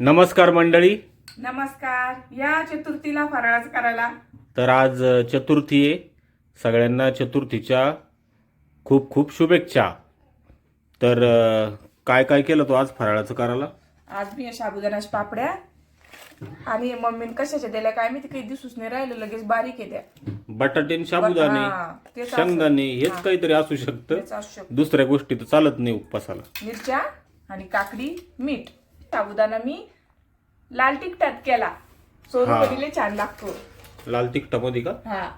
नमस्कार मंडळी. नमस्कार. या चतुर्थीला फराळाचं करायला. तर आज चतुर्थी आहे. सगळ्यांना चतुर्थीच्या खूप खूप शुभेच्छा. तर अ, काय काय केलं तो आज फराळाचं करायला? आज मी या साबुदाण्याच्या पापड्या आणि मम्मीने कशाच्या दिल्या काय मी काही दिसूच नाही राहिलं लगेच बारीक आहे त्या. बटाटे आणि साबुदाणे हा, तेच असं. शेंगदाणे हेच काहीतरी असू शकतं. तेच असू शकतं. दुसऱ्या गोष्टी तर चालत नाही उपवासाला. मिरच्या आणि काकडी मीठ. साबुदाणा मी लाल तिखटात केला. सोनू. बघितले छान लागतो. लाल तिखटामध्ये का? हा.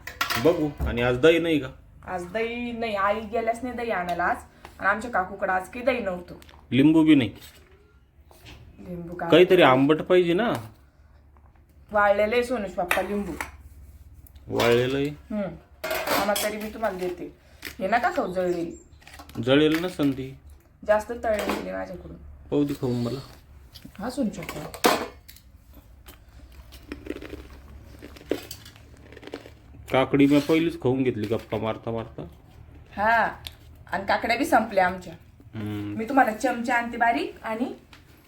बघू. आणि आज दही नाही का? आज दही नाही. आई गेल्याच नाही दही आणायला आज. आणि आमच्या काकूकडे आज काही दही नव्हतं. लिंबू बी नाही. लिंबू का काहीतरी आंबट पाहिजे ना. वाळलेले सोनूश पप्पा लिंबू. वाळलेलं आहे. हम्म. आम्हा तरी मी तुम्हाला देते. हे नका खाऊ जळलेली. जळेल ना संधी. जास्त तळलेली माझ्याकडून. पाहू दे खाऊन मला. हा सुन शकतो काकडी मी पहिलीच खाऊन घेतली गप्पा मारता मारता. हा आणि काकड्या बी संपल्या आमच्या. हम्म. मी तुम्हाला चमचा आणते बारीक आणि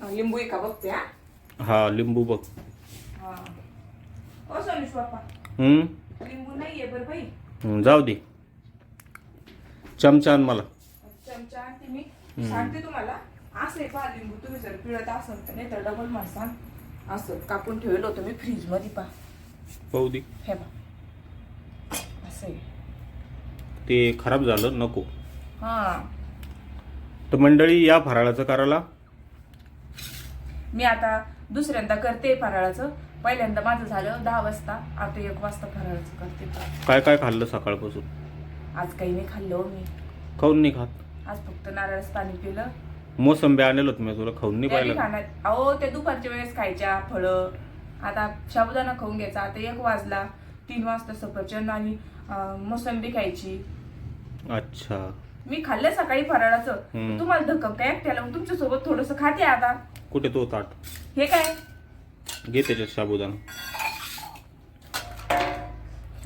अं, लिंबू एका बघते हा. हा लिंबू बघ. हा. ओ सोनुष बाप्पा. हम्म? लिंबू नाहीये बरं बाई. हम्म, जाऊ दे. चमचा आण मला. चमचा आणते मी. सांगते तुम्हाला. असं पहा लिंबू तुम्ही जर पिळत असाल तर नाही तर डबल मासा असं कापून ठेवलं होतं मी फ्रीजमध्ये पहा. पाहू दे हे पहा असं आहे. ते खराब झालं नको. हा. तर मंडळी या फराळाचं करायला. मी आता दुसऱ्यांदा करते फराळाचं. पहिल्यांदा माझं झालं दहा वाजता आता एक वाजता फराळाचं करते. काय काय खाल्लं सकाळपासून? आज काही नाही खाल्लं हो मी. खाऊन नाही खात? आज फक्त नारळच पाणी पिलं. मोसंबी आणलं मी तुला खाऊन नाही त्या बी पाहिलं. अहो ते दुपारच्या वेळेस खायच्या फळं. आता साबुदाणा खाऊन घ्यायचा आता एक वाजला तीन वाजता सफरचंद आणि अं, मोसंबी खायची. अच्छा. मी खाल्लं सकाळी फराळाचं. हम्म. तुम्हाला धक्कम काय एकट्याला? मग तुमच्यासोबत थोडस खाते आता. कुठे तो ताट? हे काय? घे त्याच्यात साबुदाणा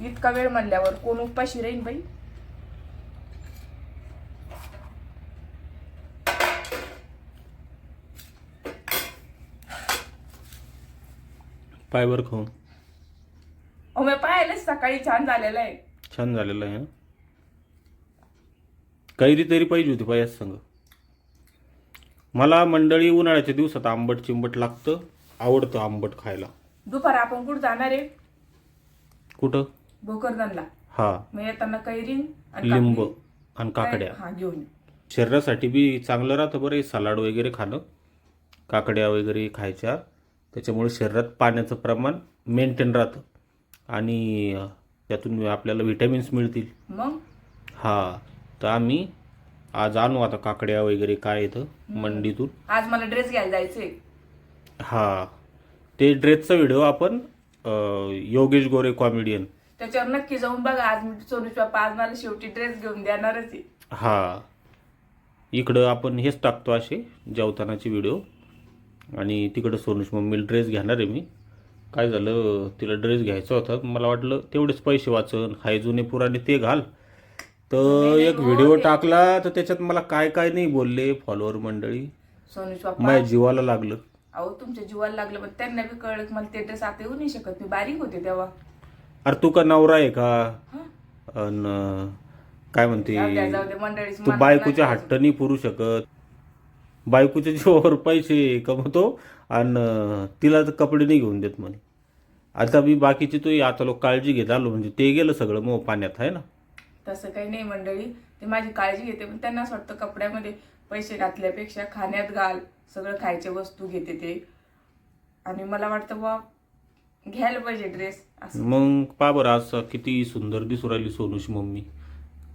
इतका वेळ म्हणल्यावर कोण उपाशी राहीन बाई? पायवर खाऊन. अहो मी पाहिलंच सकाळी छान झालेलं आहे. छान झालेलं आहे ना? कैरी तरी पाहिजे होती पाहिजे संग. मला मंडळी उन्हाळ्याच्या दिवसात आंबट चिंबट लागतं आवडतं आंबट खायला. दुपार आपण कुठं जाणार आहे? कुठं? भोकरदनला. हा. मग येताना आणि लिंब काकडी. आणि काकड्या. हा घेऊन ये. शरीरासाठी बी चांगलं राहतं बरं हे सलाड वगैरे खाणं. काकड्या वगैरे खायच्या. त्याच्यामुळे शरीरात पाण्याचं प्रमाण मेंटेन राहतं. आणि त्यातून आपल्याला व्हिटॅमिन्स मिळतील. मग? हा तर आम्ही आज आणू आता काकड्या वगैरे काय येतं मंडीतून. आज मला ड्रेस घ्यायला जायचंय. हा ते ड्रेसचा व्हिडिओ आपण अं, योगेश गोरे कॉमेडियन त्याच्यावर नक्की जाऊन बघा. आज मी सोनूच बाप्पा आज मला शेवटी ड्रेस घेऊन देणारच आहे. हा. इकडं आपण हेच टाकतो असे जेवतानाचे व्हिडिओ आणि तिकडं सोनूश मम्मीला ड्रेस घेणार आहे मी. काय झालं तिला ड्रेस घ्यायचा होता. मला वाटलं तेवढेच पैसे वाचन हाय जुने पुराणे ते घाल. तर एक व्हिडिओ टाकला तर त्याच्यात मला काय काय नाही बोलले फॉलोअर मंडळी. बाप्पा माझ्या जीवाला लागलं. अहो तुमच्या जीवाला लागलं पण त्यांना बी कळलं की मला ते ड्रेस आता येऊ नाही शकत. मी बारीक होते तेव्हा. अरे तू का नवरा आहे का? अन काय म्हणते? जाऊ द्या जाऊ द्या मंडळीच तू बायकोच्या हट्ट नाही पुरू शकत. बायकोच्या जीवावर पैसे कमवतो आणि तिला तर कपडे नाही घेऊन देत म्हणे. आता मी बाकीची तो आता लोक काळजी घेत आलो म्हणजे ते गेलं सगळं मग पाण्यात आहे ना? तसं काही नाही मंडळी. ते माझी काळजी घेते पण त्यांना असं वाटतं कपड्यामध्ये पैसे घातल्यापेक्षा खाण्यात घाल सगळं खायच्या वस्तू घेते ते. आणि मला वाटतं बा घ्यायला पाहिजे ड्रेस मग पा बरं असं किती सुंदर दिसू राहिली सोनूची मम्मी.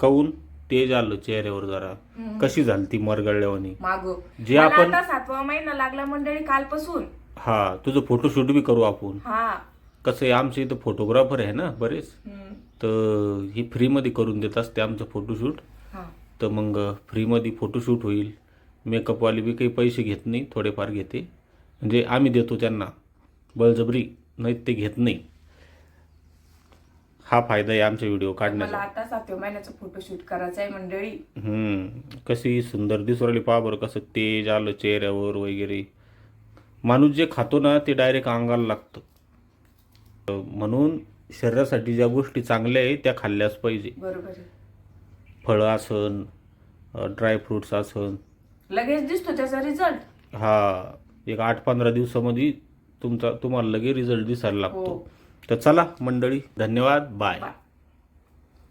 काऊन? तेज आलं चेहऱ्यावर जरा. कशी झाली ती मरगळल्यावानी माग. जे आपण- आता सातवा महिना लागला मंडळी कालपासून. हा तुझं फोटोशूट बी करू आपण. हा. कसं आहे आमच्या इथं फोटोग्राफर आहे ना बरेच. हम्म. तर ही फ्रीमध्ये करून देत असते आमचं फोटोशूट हा. तर मग फ्रीमध्ये फोटोशूट होईल. मेकअपवाले बी काही पैसे घेत नाही थोडेफार घेते. म्हणजे आम्ही देतो त्यांना. बळजबरी नाही ते घेत नाही. हा फायदा आहे आमच्या व्हिडिओ मला काढण्याचा. आता सातव्या महिन्याचा फोटोशूट करायचा आहे मंडळी. हम्म. कशी सुंदर दिसू राहिली पहा बरं कसं तेज आलं चेहऱ्यावर वगैरे. माणूस जे खातो ना ते डायरेक्ट अंगाला लागतं. अ, म्हणून शरीरासाठी ज्या गोष्टी चांगल्या आहे त्या खाल्ल्याच पाहिजे. बरोबर आहे. फळं असन ड्रायफ्रुट्स असन. लगेच दिसतो त्याचा रिझल्ट हा एक आठ पंधरा दिवसामध्ये तुमचा तुम्हाला लगे रिझल्ट दिसायला लागतो. हो. तर चला मंडळी धन्यवाद बाय. बाय.